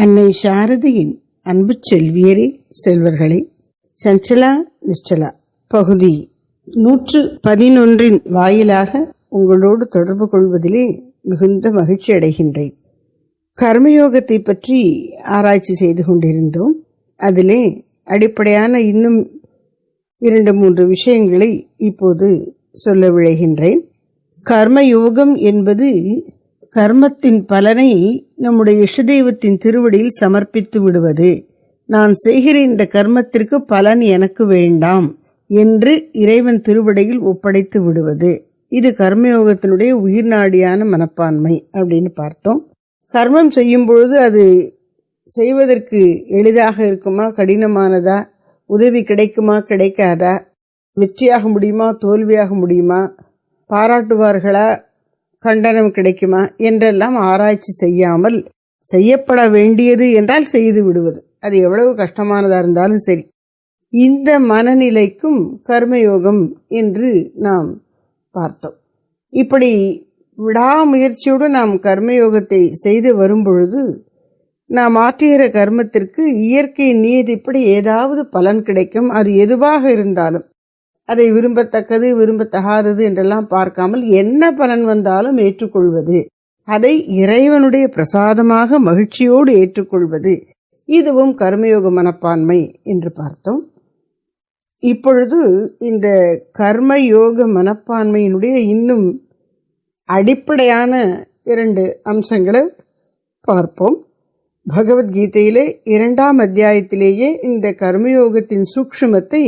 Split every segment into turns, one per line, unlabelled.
அன்னை சாரதியின் அன்பு செல்வியரே செல்வர்களே. சஞ்சலா நிச்சலா. பகுதி நூற்று பதினொன்றின் வாயிலாக உங்களோடு தொடர்பு கொள்வதிலே மிகுந்த மகிழ்ச்சி அடைகின்றேன். கர்மயோகத்தை பற்றி ஆராய்ச்சி செய்து கொண்டிருந்தோம். அதிலே அடிப்படையான இன்னும் இரண்டு மூன்று விஷயங்களை இப்போது சொல்ல விழைகின்றேன். கர்மயோகம் என்பது கர்மத்தின் பலனை நம்முடைய இஷ்டதெய்வத்தின் திருவடியில் சமர்ப்பித்து விடுவது. நான் செய்கிற இந்த கர்மத்திற்கு பலன் எனக்கு வேண்டாம் என்று இறைவன் திருவடையில் ஒப்படைத்து விடுவது. இது கர்மயோகத்தினுடைய உயிர்நாடியான மனப்பான்மை அப்படின்னு பார்த்தோம். கர்மம் செய்யும் பொழுது அது செய்வதற்கு எளிதாக இருக்குமா கடினமானதா உதவி கிடைக்குமா கிடைக்காதா வெற்றியாக முடியுமா தோல்வியாக முடியுமா பாராட்டுவார்களா கண்டனம் கிடைக்குமா? என்றெல்லாம் ஆராய்ச்சி செய்யாமல் செய்யப்பட வேண்டியது என்றால் செய்து விடுவது. அது எவ்வளவு கஷ்டமானதாக இருந்தாலும் சரி. இந்த மனநிலைக்கும் கர்மயோகம் என்று நாம் பார்த்தோம். இப்படி விடாமுயற்சியோடு நாம் கர்மயோகத்தை செய்து வரும்பொழுது நாம் ஆற்றுகிற கர்மத்திற்கு இயற்கை நியதிப்படி ஏதாவது பலன் கிடைக்கும். அது எதுவாக இருந்தாலும் அதை விரும்பத்தக்கது விரும்பத்தகாதது என்றெல்லாம் பார்க்காமல் என்ன பலன் வந்தாலும் ஏற்றுக்கொள்வது. அதை இறைவனுடைய பிரசாதமாக மகிழ்ச்சியோடு ஏற்றுக்கொள்வது. இதுவும் கர்மயோக மனப்பான்மை என்று பார்த்தோம். இப்பொழுது இந்த கர்மயோக மனப்பான்மையினுடைய இன்னும் அடிப்படையான இரண்டு அம்சங்களை பார்ப்போம். பகவத்கீதையிலே இரண்டாம் அத்தியாயத்திலேயே இந்த கர்மயோகத்தின் சூக்ஷ்மத்தை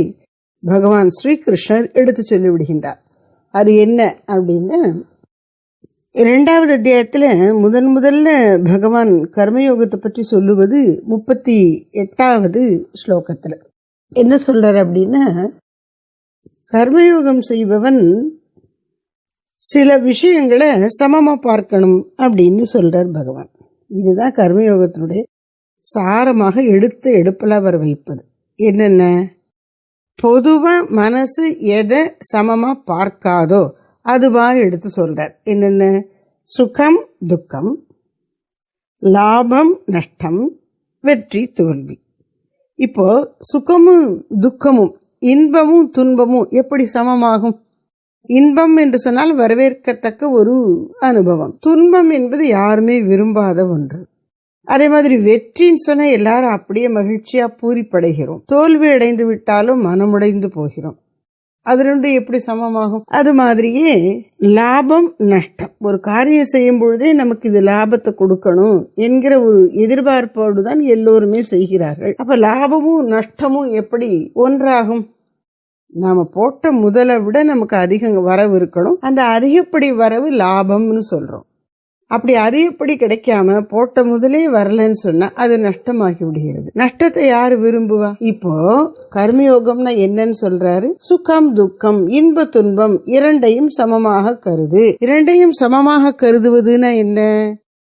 பகவான் ஸ்ரீகிருஷ்ணர் எடுத்து சொல்லிவிடுகின்றார். அது என்ன அப்படின்னு? இரண்டாவது அத்தியாயத்தில் முதன் முதல்ல பகவான் கர்மயோகத்தை பற்றி சொல்லுவது முப்பத்தி எட்டாவது ஸ்லோகத்தில். என்ன சொல்கிறார் அப்படின்னா கர்மயோகம் செய்பவன் சில விஷயங்களை சமமாக பார்க்கணும் அப்படின்னு சொல்கிறார் பகவான். இதுதான் கர்மயோகத்தினுடைய சாரமாக எடுத்து எடுப்பில் அவர் வைப்பது என்னென்ன? பொதுவா மனசு எதை சமமா பார்க்காதோ அதுவா எடுத்து சொல்றார். என்னென்ன? சுகம் துக்கம் லாபம் நஷ்டம் வெற்றி தோல்வி. இப்போ சுகமும் துக்கமும் இன்பமும் துன்பமும் எப்படி சமமாகும்? இன்பம் என்று சொன்னால் வரவேற்கத்தக்க ஒரு அனுபவம். துன்பம் என்பது யாருமே விரும்பாத ஒன்று. அதே மாதிரி வெற்றின்னு சொன்னால் எல்லாரும் அப்படியே மகிழ்ச்சியா பூரிப்படைகிறோம். தோல்வி அடைந்து விட்டாலும் மனமுடைந்து போகிறோம். அது ரெண்டும் எப்படி சமமாகும்? அது மாதிரியே லாபம் நஷ்டம். ஒரு காரியம் செய்யும் பொழுதே நமக்கு இது லாபத்தை கொடுக்கணும் என்கிற ஒரு எதிர்பார்ப்போடு தான் எல்லோருமே செய்கிறார்கள். அப்ப லாபமும் நஷ்டமும் எப்படி ஒன்றாகும்? நாம போட்ட முதலை விட நமக்கு அதிக வரவு இருக்கணும். அந்த அதிகப்படி வரவு லாபம்னு சொல்றோம். அப்படி அறியப்படி கிடைக்காம போட்ட முதலே வரலன்னு சொன்னா அது நஷ்டமாகி விடுகிறது. நஷ்டத்தை யாரு விரும்புவா? இப்போ கர்மயோகம்னா என்னன்னு சொல்றாரு. சுகம் துக்கம் இன்ப துன்பம் இரண்டையும் சமமாக கருது. இரண்டையும் சமமாக கருதுவதுன்னா என்ன?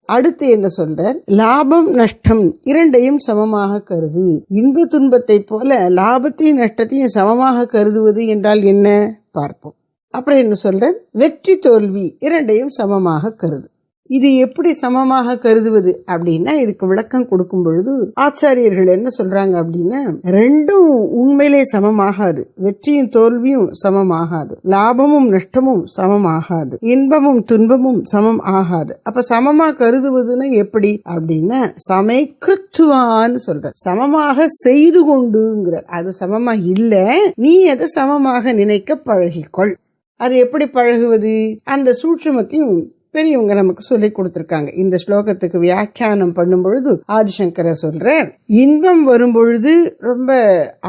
அடுத்து என்ன சொல்றார்? லாபம் நஷ்டம் இரண்டையும் சமமாக கருது. இன்ப துன்பத்தை போல லாபத்தையும் நஷ்டத்தையும் சமமாக கருதுவது என்றால் என்ன? பார்ப்போம். அப்புறம் என்ன சொல்ற வெற்றி தோல்வி இரண்டையும் சமமாக கருது. இது எப்படி சமமாக கருதுவது அப்படின்னா இதுக்கு விளக்கம் கொடுக்கும் பொழுது ஆச்சாரியர்கள் என்ன சொல்றாங்க அப்படின்னா ரெண்டும் உண்மையிலே சமமாகாது. வெற்றியும் தோல்வியும் சமமாகாது. லாபமும் நஷ்டமும் சமமாகாது. இன்பமும் துன்பமும் சமம் ஆகாது. அப்ப சமமா கருதுவதுன்னா எப்படி அப்படின்னா சமைக்குத்துவான்னு சொல்ற சமமாக செய்து கொண்டுங்கிற அது சமமா இல்ல. நீ அதை சமமாக நினைக்க பழகிக்கொள். அது எப்படி பழகுவது? அந்த சூட்சமத்தையும் பெரியவங்க நமக்கு சொல்லி கொடுத்துருக்காங்க. இந்த ஸ்லோகத்துக்கு வியாக்கியானம் பண்ணும் பொழுது ஆதிசங்கர சொல்றார் இன்பம் வரும் பொழுது ரொம்ப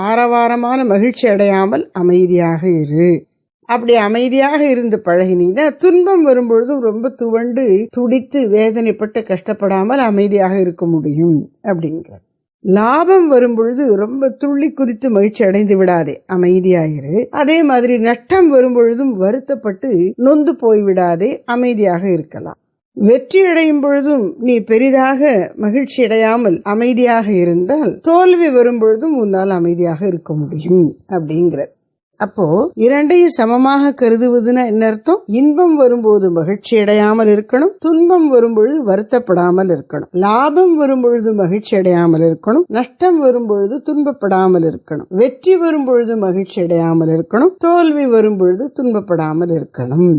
ஆரவாரமான மகிழ்ச்சி அடையாமல் அமைதியாக இரு. அப்படி அமைதியாக இருந்து பழகினீங்கன்னா துன்பம் வரும்பொழுதும் ரொம்ப துவண்டு துடித்து வேதனைப்பட்டு கஷ்டப்படாமல் அமைதியாக இருக்க முடியும் அப்படிங்கிறார். லாபம் வரும்பொழுது ரொம்ப துள்ளி குதித்து மகிழ்ச்சி அடைந்து விடாதே. அமைதியாயிரு. அதே மாதிரி நஷ்டம் வரும்பொழுதும் வருத்தப்பட்டு நொந்து போய்விடாதே அமைதியாக இருக்கலாம். வெற்றி அடையும் பொழுதும் நீ பெரிதாக மகிழ்ச்சி அடையாமல் அமைதியாக இருந்தால் தோல்வி வரும் பொழுதும் உன்னால் அமைதியாக இருக்க முடியும் அப்படிங்கிறது அப்போ இரண்டையும் சமமாக கருதுவதுன்னா என்ன அர்த்தம்? இன்பம் வரும்போது மகிழ்ச்சி அடையாமல் இருக்கணும் துன்பம் வரும்பொழுது வருத்தப்படாமல் இருக்கணும். லாபம் வரும்பொழுது மகிழ்ச்சி அடையாமல் இருக்கணும் நஷ்டம் வரும்பொழுது துன்பப்படாமல் இருக்கணும். வெற்றி வரும்பொழுது மகிழ்ச்சி அடையாமல் இருக்கணும் தோல்வி வரும்பொழுது துன்பப்படாமல் இருக்கணும்.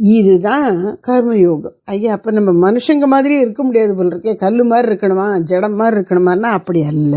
இதுதான் கர்மயோகம். ஐயா அப்ப நம்ம மனுஷங்க மாதிரியே இருக்க முடியாது போல இருக்கே. கல்லு மாதிரி இருக்கணுமா ஜடம் மாதிரி இருக்கணுமான்னா அப்படி அல்ல.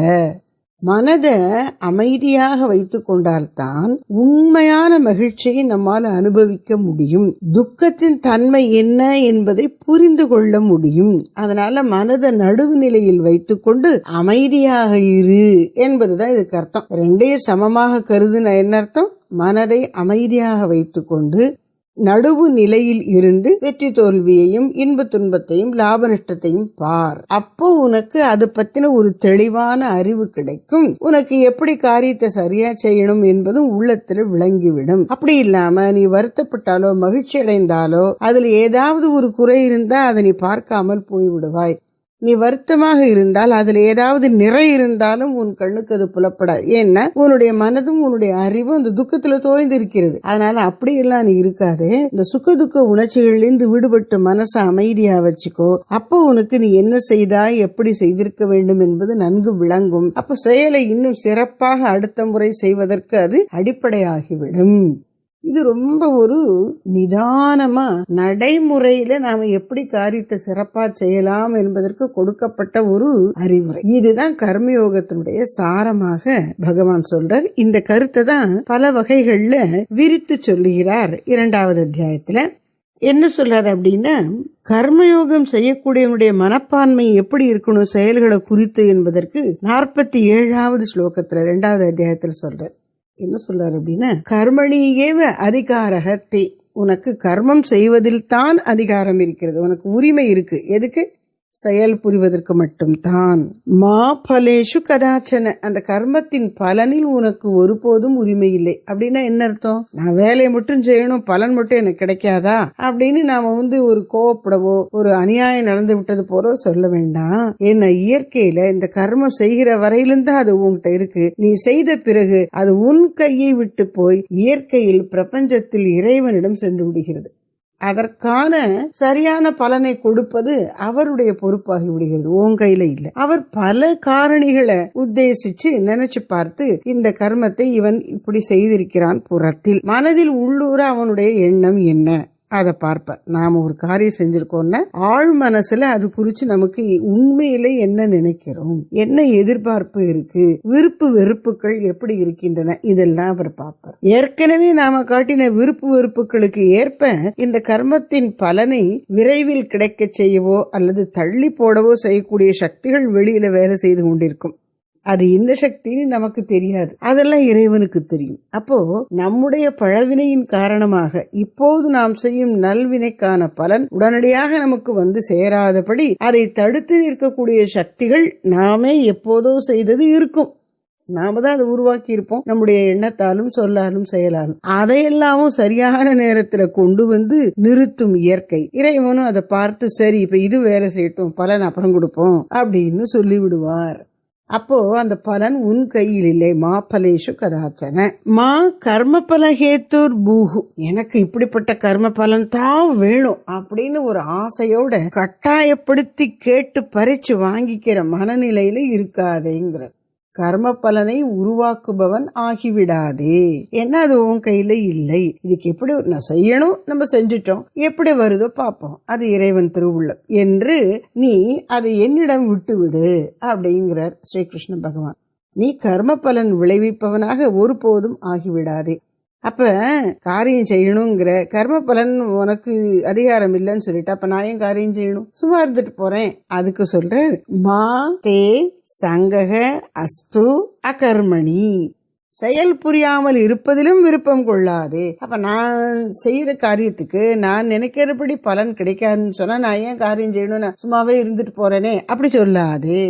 மனதை அமைதியாக வைத்து கொண்டால்தான் உண்மையான மகிழ்ச்சியை நம்மால் அனுபவிக்க முடியும். துக்கத்தின் தன்மை என்ன என்பதை புரிந்து கொள்ள முடியும். அதனால மனதை நடுவு நிலையில் வைத்துக்கொண்டு அமைதியாக இரு என்பதுதான் இதுக்கு அர்த்தம். ரெண்டையும் சமமாக கருதுன என்ன அர்த்தம்? மனதை அமைதியாக வைத்துக்கொண்டு நடுவு நிலையில் இருந்து வெற்றி தோல்வியையும் இன்ப துன்பத்தையும் லாப நஷ்டத்தையும் பார். அப்போ உனக்கு அது பத்தின ஒரு தெளிவான அறிவு கிடைக்கும். உனக்கு எப்படி காரியத்தை சரியா செய்யணும் என்பதும் உள்ளத்துல விளங்கிவிடும். அப்படி இல்லாம நீ வருத்தப்பட்டாலோ மகிழ்ச்சி அடைந்தாலோ அதுல ஏதாவது ஒரு குறை இருந்தா அதை நீ பார்க்காமல் போய்விடுவாய். நீ வருத்தமாக இருந்தால் அதில் ஏதாவது நிறை இருந்தாலும் உன் கண்ணுக்கு அது புலப்படாது. ஏன்னா உன்னுடைய மனதும் உன்னுடைய அறிவும் அந்த துக்கத்துல தோய்ந்து இருக்கிறது அதனால அப்படியெல்லாம் நீ இருக்காது. இந்த சுக்க துக்க உணர்ச்சிகளிலிருந்து விடுபட்டு மனசை அமைதியா வச்சுக்கோ. அப்போ உனக்கு நீ என்ன செய்தா எப்படி செய்திருக்க வேண்டும் என்பது நன்கு விளங்கும். அப்ப செயலை இன்னும் சிறப்பாக அடுத்த முறை செய்வதற்கு அது அடிப்படையாகிவிடும். இது ரொம்ப ஒரு நிதானமா நடைமுறையில நாம எப்படி காரியத்தை சிறப்பா செய்யலாம் என்பதற்கு கொடுக்கப்பட்ட ஒரு அறிவுரை. இதுதான் கர்மயோகத்தினுடைய சாரமாக பகவான் சொல்றார். இந்த கருத்தை தான் பல வகைகள்ல விரித்து சொல்லுகிறார் இரண்டாவது அத்தியாயத்துல. என்ன சொல்றாரு அப்படின்னா கர்மயோகம் செய்யக்கூடியவனுடைய மனப்பான்மை எப்படி இருக்கணும் செயல்களை குறித்து என்பதற்கு நாற்பத்தி ஏழாவது ஸ்லோகத்துல இரண்டாவது அத்தியாயத்துல சொல்றார். என்ன சொல்றாரு அப்படின்னா கர்மணியேவ அதிகாரகத்தை உனக்கு கர்மம் செய்வதில் தான் அதிகாரம் இருக்கிறது. உனக்கு உரிமை இருக்கு. எதுக்கு? செயல் புரிவதற்கு மட்டும்தான் மா பலேஷு கதாச்சன. அந்த கர்மத்தின் பலனில் உனக்கு ஒருபோதும் உரிமை இல்லை. அப்படின்னா என்ன அர்த்தம்? நான் வேலையை மட்டும் செய்யணும் பலன் மட்டும் எனக்கு கிடைக்காதா? அப்படின்னு நாம வந்து ஒரு கோவப்படவோ ஒரு அநியாயம் நடந்து விட்டது போல சொல்ல வேண்டாம். என்ன இயற்கையில இந்த கர்மம் செய்கிற வரையிலிருந்து தான் அது உன்கிட்ட இருக்கு. நீ செய்த பிறகு அது உன் கையை விட்டு போய் இயற்கையில் பிரபஞ்சத்தில் இறைவனிடம் சென்று விடுகிறது. அதற்கான சரியான பலனை கொடுப்பது அவருடைய பொறுப்பாகி விடுகிறது. உன் கையில இல்ல. அவர் பல காரணிகளை உத்தேசிச்சு நினைச்சு பார்த்து இந்த கர்மத்தை இவன் இப்படி செய்திருக்கிறான் புறத்தில். மனதில் உள்ளூர அவனுடைய எண்ணம் என்ன? அதை பார்ப்பேன் நாம் ஒரு காரியம் செஞ்சிருக்கோம்னா ஆழ் மனசில் அது குறித்து நமக்கு உண்மையிலே என்ன நினைக்கிறோம்? என்ன எதிர்பார்ப்பு இருக்கு? விருப்பு வெறுப்புகள் எப்படி இருக்கின்றன? இதெல்லாம் அவர் பார்ப்பார். ஏற்கனவே நாம காட்டின விருப்பு வெறுப்புகளுக்கு ஏற்ப இந்த கர்மத்தின் பலனை விரைவில் கிடைக்க செய்யவோ அல்லது தள்ளி போடவோ செய்யக்கூடிய சக்திகள் வெளியில வேலை செய்து கொண்டிருக்கும். அது என்ன சக்தின்னு நமக்கு தெரியாது. அதெல்லாம் இறைவனுக்கு தெரியும். அப்போ நம்முடைய பழவினையின் காரணமாக இப்போது நாம் செய்யும் நல்வினைக்கான பலன் உடனடியாக நமக்கு வந்து சேராதபடி அதை தடுத்து நிற்கக்கூடிய சக்திகள் நாமே எப்போதோ செய்தது இருக்கும். நாம தான் அதை உருவாக்கி இருப்போம் நம்முடைய எண்ணத்தாலும் சொல்லாலும் செயலாலும். அதையெல்லாமும் சரியான நேரத்துல கொண்டு வந்து நிறுத்தும் இயற்கை. இறைவனும் அதை பார்த்து சரி இப்ப இது வேலை செய்யட்டும் பலன் அப்புறம் கொடுப்போம் அப்படின்னு சொல்லி விடுவார் அப்போ அந்த பலன் உன் கையில் இல்லை மா பலேஷு கதாச்சன. மா கர்ம பலஹேத்தூர் பூஹு. எனக்கு இப்படிப்பட்ட கர்ம பலன் தான் வேணும் அப்படின்னு ஒரு ஆசையோட கட்டாயப்படுத்தி கேட்டு பறிச்சு வாங்கிக்கிற மனநிலையில இருக்காதேங்கிற கர்ம பலனை உருவாக்குபவன் ஆகிவிடாதே. என்ன அது உன் கையில இல்லை? இதுக்கு எப்படி நான் செய்யணும்? நம்ம செஞ்சிட்டோம். எப்படி வருதோ பார்ப்போம். அது இறைவன் திருவுள்ளம். என்று நீ அதை என்னிடம் விட்டு விடு அப்படிங்கிறார் ஸ்ரீகிருஷ்ண பகவான். நீ கர்ம பலன் விளைவிப்பவனாக ஒருபோதும் ஆகிவிடாதே. அப்போ காரியம் செய்யணுங்கிற கர்ம பலன் உனக்கு அதிகாரம் இல்லைன்னு சொல்லிட்டு அப்போ நான் ஏன் காரியம் செய்யணும்? சும்மா இருந்துட்டு போகிறேன் அதுக்கு சொல்றேன் மா தே சங்கக அஸ்து அகர்மணி. செயல் புரியாமல் இருப்பதிலும் விருப்பம் கொள்ளாதே. அப்ப நான் செய்யற காரியத்துக்கு நான் நினைக்கிறபடி பலன் கிடைக்காதுன்னு சொன்னா நான் ஏன் காரியம் செய்யணும் நான் சும்மாவே இருந்துட்டு போறேனே? அப்படி சொல்லாதே.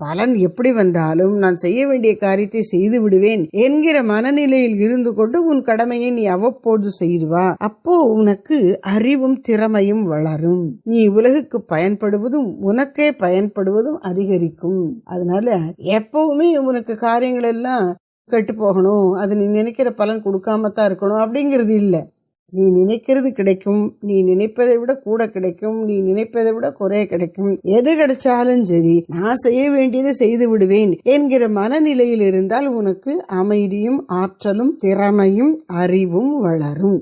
பலன் எப்படி வந்தாலும் நான் செய்ய வேண்டிய காரியத்தை செய்து விடுவேன் என்கிற மனநிலையில் இருந்து கொண்டு உன் கடமையை நீ அவ்வப்போது செய்து வா அப்போ உனக்கு அறிவும் திறமையும் வளரும். நீ உலகுக்கு பயன்படுவதும் உனக்கே பயன்படுவதும் அதிகரிக்கும். அதனால எப்பவுமே உனக்கு காரியங்கள் எல்லாம் கெட்டு போகணும். அது நீ நினைக்கிற பலன் கொடுக்காம தான் இருக்கணும் அப்படிங்கிறது இல்லை. நீ நினைக்கிறது கிடைக்கும் நீ நினைப்பதை விட கூட கிடைக்கும் நீ நினைப்பதை விட குறைய கிடைக்கும். எது கிடைச்சாலும் சரி நான் செய்ய வேண்டியதை செய்து விடுவேன் என்கிற மனநிலையில் இருந்தால் உனக்கு அமைதியும் ஆற்றலும் திறமையும் அறிவும் வளரும்.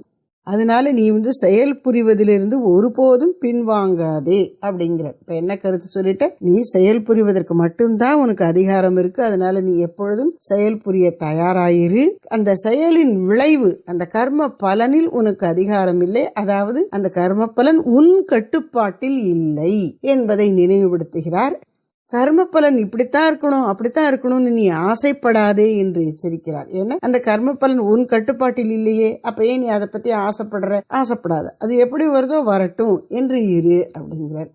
அதனால நீ வந்து செயல் புரிவதிலிருந்து ஒருபோதும் பின்வாங்காதே அப்படிங்கிற. இப்போ என்ன கருத்து சொல்லிட்ட? நீ செயல் புரிவதற்கு மட்டும்தான் உனக்கு அதிகாரம் இருக்கு. அதனால நீ எப்பொழுதும் செயல் புரிய தயாராயிரு. அந்த செயலின் விளைவு அந்த கர்ம பலனில் உனக்கு அதிகாரம் இல்லை. அதாவது அந்த கர்ம பலன் உன் கட்டுப்பாட்டில் இல்லை என்பதை நினைவுபடுத்துகிறார். கர்ம பலன் இப்படித்தான் இருக்கணும் அப்படித்தான் இருக்கணும்னு நீ ஆசைப்படாதே என்று எச்சரிக்கிறார். ஏன்னா அந்த கர்ம பலன் உன் கட்டுப்பாட்டில் இல்லையே அப்ப ஏன் நீ அதை பத்தி ஆசைப்படுற? ஆசைப்படாத. அது எப்படி வருதோ வரட்டும் என்று இரு அப்படிங்கிறார்.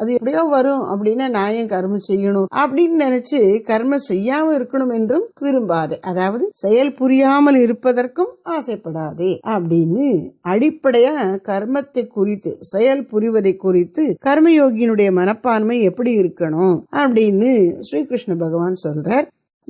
அது எப்படியோ வரும் அப்படின்னா நான் ஏன் கர்மம் செய்யணும் அப்படின்னு நினைச்சு கர்மம் செய்யாம இருக்கணும் என்றும் விரும்பாதே. அதாவது செயல் புரியாமல் இருப்பதற்கும் ஆசைப்படாதே அப்படின்னு அடிப்படையா கர்மத்தை குறித்து செயல் புரிவதை குறித்து கர்மயோகியினுடைய மனப்பான்மை எப்படி இருக்கணும் அப்படின்னு ஸ்ரீகிருஷ்ண பகவான் சொல்றார்.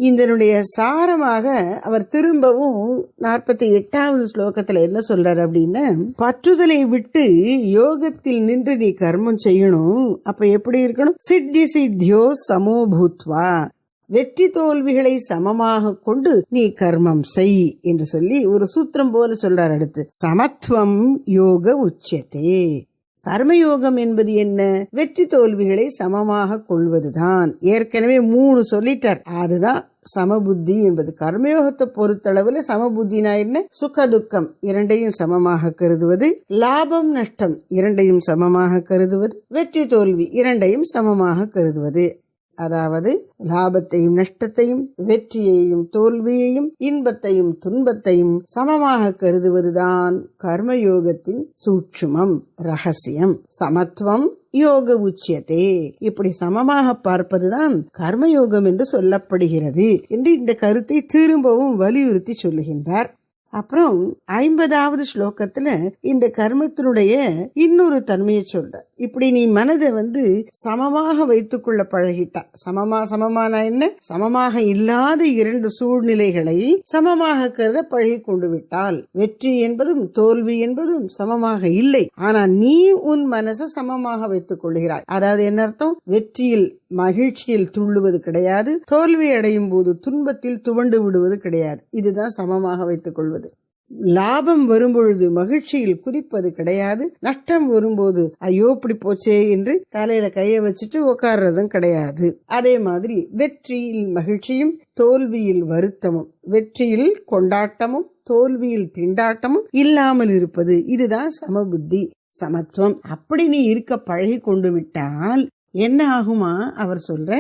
இதனுடைய சாரமாக அவர் திரும்பவும் நாற்பத்தி எட்டாவது ஸ்லோகத்துல என்ன சொல்றாரு அப்படின்னா பற்றுதலை விட்டு யோகத்தில் நின்று நீ கர்மம் செய்யணும் அப்ப எப்படி இருக்கணும்? சித்தி சித்தியோ சமோபூத்வா வெற்றி தோல்விகளை சமமாக கொண்டு நீ கர்மம் செய் என்று சொல்லி ஒரு சூத்திரம் போல சொல்றார் அடுத்து. சமத்துவம் யோக உச்சத்தே கர்மயோகம் என்பது என்ன? வெற்றி தோல்விகளை சமமாக கொள்வதுதான். ஏற்கனவே மூணு சொல்லிட்டார். அதுதான் சமபுத்தி என்பது கர்மயோகத்தை பொறுத்தளவுல சமபுத்தினா என்ன? சுக துக்கம் இரண்டையும் சமமாக கருதுவது. லாபம் நஷ்டம் இரண்டையும் சமமாக கருதுவது. வெற்றி தோல்வி இரண்டையும் சமமாக கருதுவது. அதாவது லாபத்தையும் நஷ்டத்தையும் வெற்றியையும் தோல்வியையும் இன்பத்தையும் துன்பத்தையும் சமமாக கருதுவதுதான் கர்மயோகத்தின் சூட்சுமம் ரகசியம். சமத்துவம் யோக உச்சியத்தே இப்படி சமமாக பார்ப்பதுதான் கர்மயோகம் என்று சொல்லப்படுகிறது என்று இந்த கருத்தை திரும்பவும் வலியுறுத்தி சொல்லுகின்றார். அப்புறம் ஐம்பதாவது ஸ்லோகத்துல இந்த கர்மத்தினுடைய இன்னொரு தன்மையை சொல்ற இப்படி நீ மனதை வந்து சமமாக வைத்துக்கொள்ள பழகிட்டா சமமா சமமான என்ன? சமமாக இல்லாத இரண்டு சூழ்நிலைகளை சமமாக கருத பழகி கொண்டு விட்டால் வெற்றி என்பதும் தோல்வி என்பதும் சமமாக இல்லை. ஆனா நீ உன் மனசை சமமாக வைத்துக் கொள்கிறாய். அதாவது என்ன அர்த்தம்? வெற்றியில் மகிழ்ச்சியில் துள்ளுவது கிடையாது. தோல்வி அடையும் போது துன்பத்தில் துவண்டு விடுவது கிடையாது. இதுதான் சமமாக வைத்துக் கொள்வது. லாபம் வரும்பொழுது மகிழ்ச்சியில் குறிப்பது கிடையாது. நஷ்டம் வரும்போது ஐயோ இப்படி போச்சே என்று தலையில கைய வச்சுட்டு உட்கார்றதும் கிடையாது. அதே மாதிரி வெற்றியில் மகிழ்ச்சியும் தோல்வியில் வருத்தமும் வெற்றியில் கொண்டாட்டமும் தோல்வியில் திண்டாட்டமும் இல்லாமல் இருப்பது இதுதான் சமபுத்தி சமத்துவம். அப்படி நீ இருக்க பழகி கொண்டு விட்டால் என்ன ஆகுமா? அவர் சொல்ற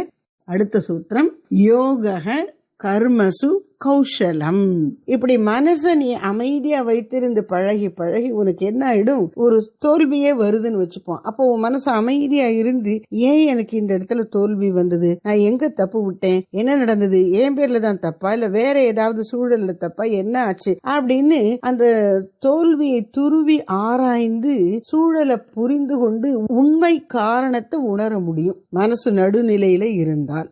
அடுத்த சூத்திரம் யோக கர்மசு கௌஷலம். இப்படி மனசை நீ அமைதியா வைத்திருந்து பழகி பழகி உனக்கு என்ன ஆயிடும்? ஒரு தோல்வியே வருதுன்னு வச்சுப்போம். அப்போ உன் மனசு அமைதியா இருந்து ஏன் எனக்கு இந்த இடத்துல தோல்வி வந்தது? நான் எங்க தப்பு விட்டேன்? என்ன நடந்தது? என் பேர்ல தான் தப்பா? இல்ல வேற ஏதாவது சூழல்ல தப்பா? என்ன ஆச்சு? அப்படின்னு அந்த தோல்வியை துருவி ஆராய்ந்து சூழலை புரிந்து கொண்டு உண்மை காரணத்தை உணர முடியும். மனசு நடுநிலையில இருந்தால்.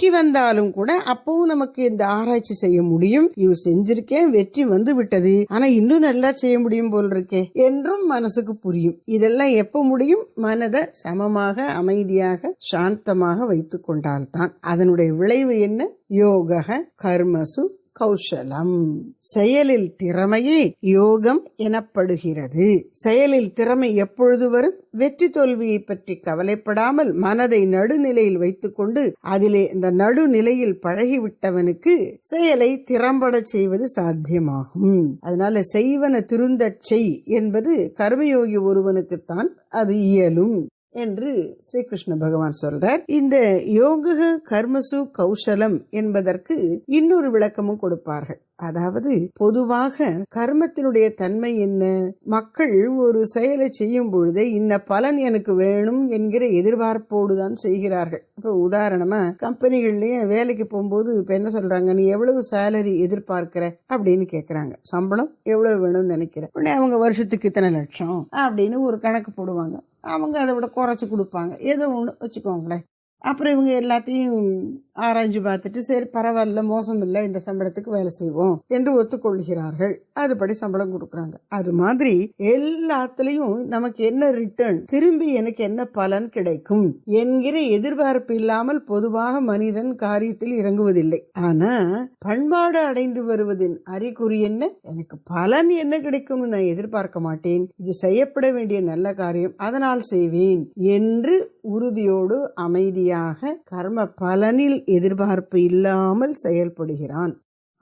வெற்றி வந்தாலும் கூட அப்பவும் நமக்கு இந்த ஆராய்ச்சி செய்ய முடியும். இது செஞ்சிருக்கேன் வெற்றி வந்து விட்டது. ஆனா இன்னும் நல்லா செய்ய முடியும் போல் இருக்கே என்றும் மனசுக்கு புரியும். இதெல்லாம் எப்ப முடியும்? மனதை சமமாக அமைதியாக சாந்தமாக வைத்துக் கொண்டால்தான். அதனுடைய விளைவு என்ன? யோக கர்மசு கௌசலம் செயலில் திறமையே யோகம் எனப்படுகிறது. செயலில் திறமை எப்பொழுது வரும்? வெற்றி தோல்வியை பற்றி கவலைப்படாமல் மனதை நடுநிலையில் வைத்துக்கொண்டு அதிலே இந்த நடுநிலையில் பழகிவிட்டவனுக்கு செயலை திறம்பட செய்வது சாத்தியமாகும். அதனால செய்வன திருந்தச் செய் என்பது கர்மயோகி ஒருவனுக்குத்தான் அது இயலும். என்று ஸ்ரீகிருஷ்ண பகவான் சொல்றார். இந்த யோக கர்மசு கௌசலம் என்பதற்கு இன்னொரு விளக்கமும் கொடுப்பார்கள். அதாவது பொதுவாக கர்மத்தினுடைய தன்மை என்ன? மக்கள் ஒரு செயலை செய்யும் பொழுதே இன்ன பலன் எனக்கு வேணும் என்கிற எதிர்பார்ப்போடு தான் செய்கிறார்கள். இப்போ உதாரணமா கம்பெனிகள்லயே வேலைக்கு போகும்போது இப்போ என்ன சொல்றாங்க? நீ எவ்வளவு சேலரி எதிர்பார்க்கிற? அப்படின்னு கேட்குறாங்க சம்பளம் எவ்வளவு வேணும்னு நினைக்கிற? உடனே அவங்க வருஷத்துக்கு இத்தனை லட்சம் அப்படின்னு ஒரு கணக்கு போடுவாங்க. அவங்க அதை விட குறைச்சி கொடுப்பாங்க. ஏதோ ஒன்று வச்சுக்கோங்களேன். அப்புறம் இவங்க எல்லாத்தையும் ஆராய்ஞ்சு பார்த்துட்டு சரி பரவாயில்ல மோசம் இல்லை இந்த சம்பளத்துக்கு வேலை செய்வோம் என்று ஒத்துக்கொள்கிறார்கள். அதுபடி சம்பளம் கொடுக்குறாங்க. அது மாதிரி எல்லாத்துலயும் நமக்கு என்ன ரிட்டர்ன் திரும்பி எனக்கு என்ன பலன் கிடைக்கும் என்கிற எதிர்பார்ப்பு இல்லாமல் பொதுவாக மனிதன் காரியத்தில் இறங்குவதில்லை. ஆனா பண்பாடு அடைந்து வருவதின் அறிகுறி என்ன? எனக்கு பலன் என்ன கிடைக்கும்னு நான் எதிர்பார்க்க மாட்டேன். இது செய்யப்பட வேண்டிய நல்ல காரியம் அதனால் செய்வேன் என்று உறுதியோடு அமைதியாக கர்ம பலனில் எதிர்பார்ப்பு இல்லாமல் செயல்படுகிறான்.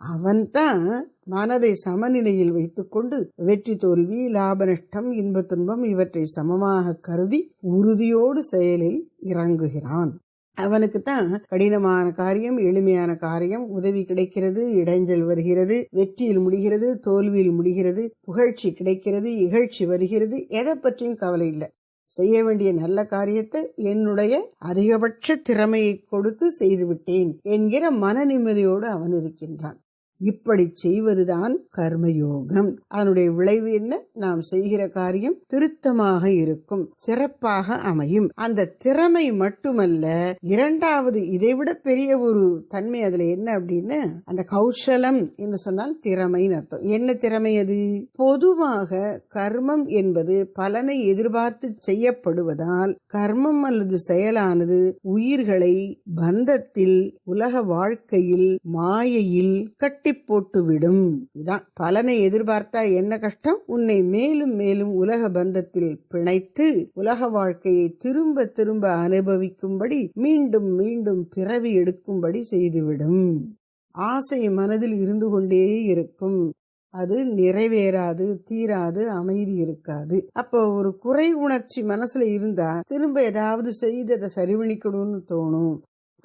அவன்தான் மனதை சமநிலையில் வைத்துக்கொண்டு வெற்றி தோல்வி லாப நஷ்டம் இன்ப துன்பம் இவற்றை சமமாக கருதி உறுதியோடு செயலில் இறங்குகிறான். அவனுக்கு தான் கடினமான காரியம் எளிமையான காரியம். உதவி கிடைக்கிறது இடைஞ்சல் வருகிறது வெற்றியில் முடிகிறது தோல்வியில் முடிகிறது புகழ்ச்சி கிடைக்கிறது இகழ்ச்சி வருகிறது. எதை பற்றியும் கவலை இல்லை. செய்ய வேண்டிய நல்ல காரியத்தை என்னுடைய அதிகபட்ச திறமையை கொடுத்து செய்துவிட்டேன் என்கிற மன நிம்மதியோடு அவன் இருக்கின்றான். இப்படி செய்வதுதான் கர்மயோகம். அதனுடைய விளைவு என்ன? நாம் செய்கிற காரியம் திருத்தமாக இருக்கும் சிறப்பாக அமையும். அந்த திறமை மட்டுமல்ல இரண்டாவது இதைவிட பெரிய ஒரு தன்மை அதுல என்ன அப்படின்னு அந்த கௌசலம் என்று சொன்னால் திறமைன்னு அர்த்தம். என்ன திறமை அது? பொதுவாக கர்மம் என்பது பலனை எதிர்பார்த்து செய்யப்படுவதால் கர்மம் அல்லது செயலானது உயிர்களை பந்தத்தில் உலக வாழ்க்கையில் மாயையில் கட்டி போட்டுவிடும் இதான் பலனை எதிர்பார்த்தா என்ன கஷ்டம்? உன்னை மேலும் மேலும் உலக பந்தத்தில் பிணைத்து உலக வாழ்க்கையை திரும்ப திரும்ப அனுபவிக்கும்படி மீண்டும் மீண்டும் பிறவி எடுக்கும்படி செய்துவிடும். ஆசை மனதில் இருந்து கொண்டே இருக்கும். அது நிறைவேறாது தீராது அமைதி இருக்காது. அப்போ ஒரு குறை உணர்ச்சி மனசுல இருந்தா திரும்ப ஏதாவது செய்து அதை சரிவணிக்கணும்னு தோணும்.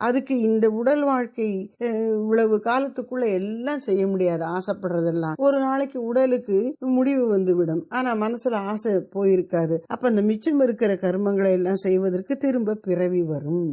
அதுக்கு இந்த உடல் வாழ்க்கை இவ்வளவு காலத்துக்குள்ள எல்லாம் செய்ய முடியாது ஆசைப்படுறதெல்லாம். ஒரு நாளைக்கு உடலுக்கு முடிவு வந்துவிடும். ஆனா மனசுல ஆசை போயிருக்காது. அப்ப அந்த மிச்சம் இருக்கிற கர்மங்களை எல்லாம் செய்வதற்கு திரும்ப பிறவி வரும்.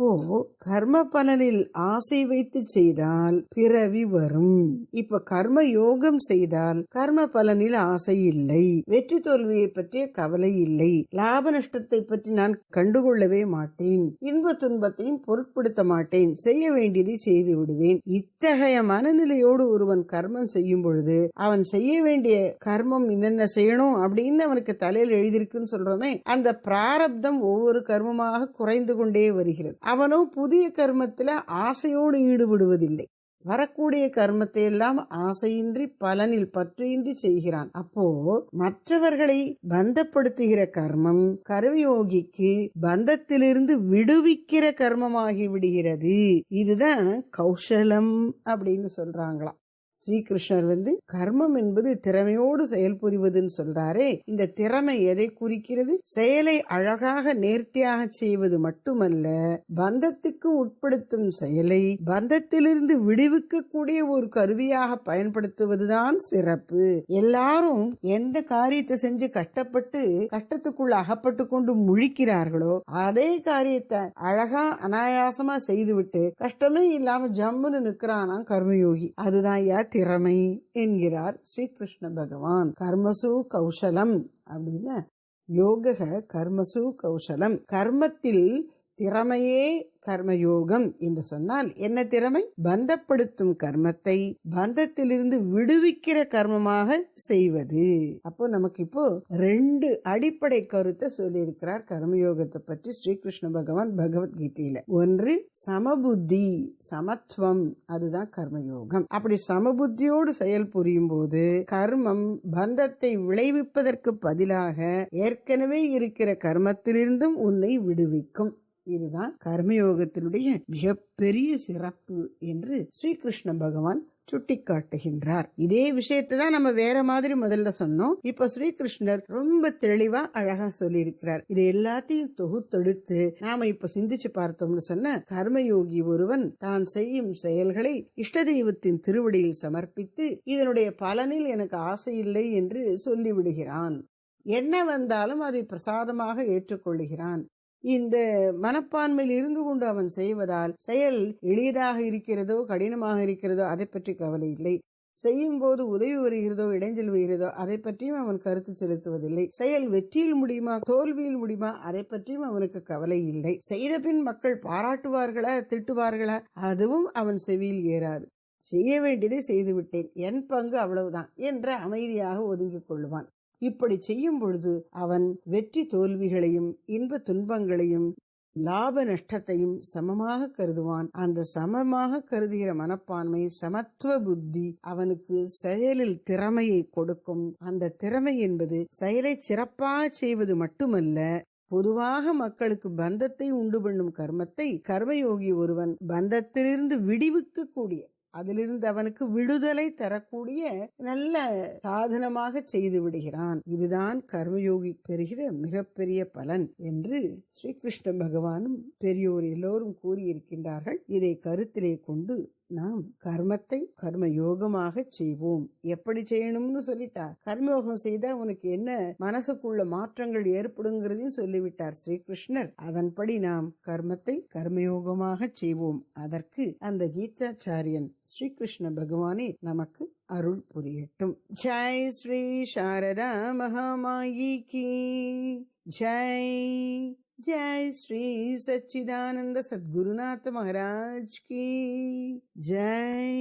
அப்போ கர்ம பலனில் ஆசை வைத்து செய்தால் பிறவி வரும். இப்ப கர்ம யோகம் செய்தால் கர்ம பலனில் ஆசை இல்லை. வெற்றி தோல்வியை பற்றிய கவலை இல்லை. லாப நஷ்டத்தை பற்றி நான் கண்டுகொள்ளவே மாட்டேன். இன்ப துன்பத்தையும் பொருட்படுத்த மாட்டேன். செய்ய வேண்டியதை செய்து விடுவேன். இத்தகைய மனநிலையோடு ஒருவன் கர்மம் செய்யும் பொழுது அவன் செய்ய வேண்டிய கர்மம் என்னென்ன செய்யணும் அப்படின்னு அவனுக்கு தலையில் எழுதியிருக்குன்னு சொல்றோமே அந்த பிராரப்தம் ஒவ்வொரு கர்மமாக குறைந்து கொண்டே வருகிறது. அவனோ புதிய கர்மத்தில் ஆசையோடு ஈடுபடுவதில்லை. வரக்கூடிய கர்மத்தை எல்லாம் ஆசையின்றி பலனில் பற்றியின்றி செய்கிறான். அப்போ மற்றவர்களை பந்தப்படுத்துகிற கர்மம் கர்மயோகிக்கு பந்தத்திலிருந்து விடுவிக்கிற கர்மமாகி விடுகிறது. இதுதான் கௌசலம் அப்படின்னு சொல்றாங்களாம். ஸ்ரீகிருஷ்ணர் வந்து கர்மம் என்பது திறமையோடு செயல்புரிவதுன்னு சொல்றாரே. இந்த திறமை எதை குறிக்கிறது? செயலை அழகாக நேர்த்தியாக செய்வது மட்டுமல்ல பந்தத்துக்கு உட்படுத்தும் செயலை பந்தத்திலிருந்து விடுவிக்கக்கூடிய ஒரு கருவியாக பயன்படுத்துவதுதான் சிறப்பு. எல்லாரும் எந்த காரியத்தை செஞ்சு கஷ்டப்பட்டு கஷ்டத்துக்குள்ள அகப்பட்டு கொண்டு முழிக்கிறார்களோ அதே காரியத்தை அழகா அனாயாசமா செய்துவிட்டு கஷ்டமே இல்லாம ஜம்முன்னு நிக்கிறானா கர்மயோகி. அதுதான் யா திறமை என்கிறார் ஸ்ரீகிருஷ்ண பகவான். கர்மசு கௌசலம் அப்படின்னு யோக கர்மசு கௌசலம் கர்மத்தில் திறமையே கர்மயோகம் என்று சொன்னால் என்ன திறமை? பந்தப்படுத்தும் கர்மத்தை பந்தத்திலிருந்து விடுவிக்கிற கர்மமாக செய்வது. அப்போ நமக்கு இப்போ ரெண்டு அடிப்படை கருத்தை சொல்லியிருக்கிறார் கர்மயோகத்தை பற்றி ஸ்ரீகிருஷ்ண பகவான் பகவத்கீதையில. ஒன்று சமபுத்தி சமத்துவம் அதுதான் கர்மயோகம். அப்படி சமபுத்தியோடு செயல் புரியும் போது கர்மம் பந்தத்தை விளைவிப்பதற்கு பதிலாக ஏற்கனவே இருக்கிற கர்மத்திலிருந்தும் உன்னை விடுவிக்கும். இதுதான் கர்மயோகத்தினுடைய மிகப்பெரிய சிறப்பு என்று ஸ்ரீகிருஷ்ண பகவான் சுட்டிக்காட்டுகின்றார். இதே விஷயத்தை தான் நம்ம வேற மாதிரி முதல்ல சொன்னோம். இப்ப ஸ்ரீகிருஷ்ணர் ரொம்ப தெளிவா அழகா சொல்லியிருக்கிறார். இது எல்லாத்தையும் தொகுத்தெடுத்து நாம இப்ப சிந்திச்சு பார்த்தோம்னு சொன்ன கர்மயோகி ஒருவன் தான் செய்யும் செயல்களை இஷ்ட தெய்வத்தின் திருவடியில் சமர்ப்பித்து இதனுடைய பலனில் எனக்கு ஆசை இல்லை என்று சொல்லிவிடுகிறான். என்ன வந்தாலும் அதை பிரசாதமாக ஏற்றுக்கொள்ளுகிறான். இந்த மனப்பான்மையில் இருந்து கொண்டு அவன் செய்வதால் செயல் எளியதாக இருக்கிறதோ கடினமாக இருக்கிறதோ அதை பற்றி கவலை இல்லை. செய்யும் போது உதவி வருகிறதோ இடைஞ்சல் வருகிறதோ அதை பற்றியும் அவன் கருத்து செலுத்துவதில்லை. செயல் வெற்றியில் முடியுமா தோல்வியில் முடியுமா அதை பற்றியும் அவனுக்கு கவலை இல்லை. செய்த பின் மக்கள் பாராட்டுவார்களா திட்டுவார்களா அதுவும் அவன் செவியில் ஏறாது. செய்ய வேண்டியதை செய்துவிட்டேன் என் பங்கு அவ்வளவுதான் என்று அமைதியாக ஒதுங்கிக் கொள்வான் இப்படி செய்யும் பொழுது அவன் வெற்றி தோல்விகளையும் இன்ப துன்பங்களையும் லாப நஷ்டத்தையும் சமமாக கருதுவான். அந்த சமமாக கருதுகிற மனப்பான்மை சமத்துவ புத்தி அவனுக்கு செயலில் திறமையை கொடுக்கும். அந்த திறமை என்பது செயலை சிறப்பாக செய்வது மட்டுமல்ல பொதுவாக மக்களுக்கு பந்தத்தை உண்டு பண்ணும் கர்மத்தை கர்மயோகி ஒருவன் பந்தத்திலிருந்து விடுவிக்க கூடிய அதிலிருந்து அவனுக்கு விடுதலை தரக்கூடிய நல்ல சாதனமாக செய்து விடுகிறான். இதுதான் கர்மயோகி பெறுகிற மிகப்பெரிய பலன் என்று ஸ்ரீகிருஷ்ண பகவானும் பெரியோர் எல்லோரும் கூறியிருக்கின்றார்கள். இதை கருத்திலே கொண்டு நாம் கர்மத்தை கர்ம யோகமாக செய்வோம். எப்படி செய்யணும்னு சொல்லிட்டார் கர்மயோகம் செய்தா உனக்கு என்ன மனசுக்குள்ள மாற்றங்கள் ஏற்படுங்கிறதையும் சொல்லிவிட்டார் ஸ்ரீகிருஷ்ணர். அதன்படி நாம் கர்மத்தை கர்மயோகமாக செய்வோம். அதற்கு அந்த கீதாச்சாரியன் ஸ்ரீகிருஷ்ண பகவானே நமக்கு அருள் புரியட்டும் ஜெய் ஸ்ரீ சாரதா மகாமாயி கி ஜெய் जय श्री सच्चिदानंद सद्गुरुनाथ महाराज की जय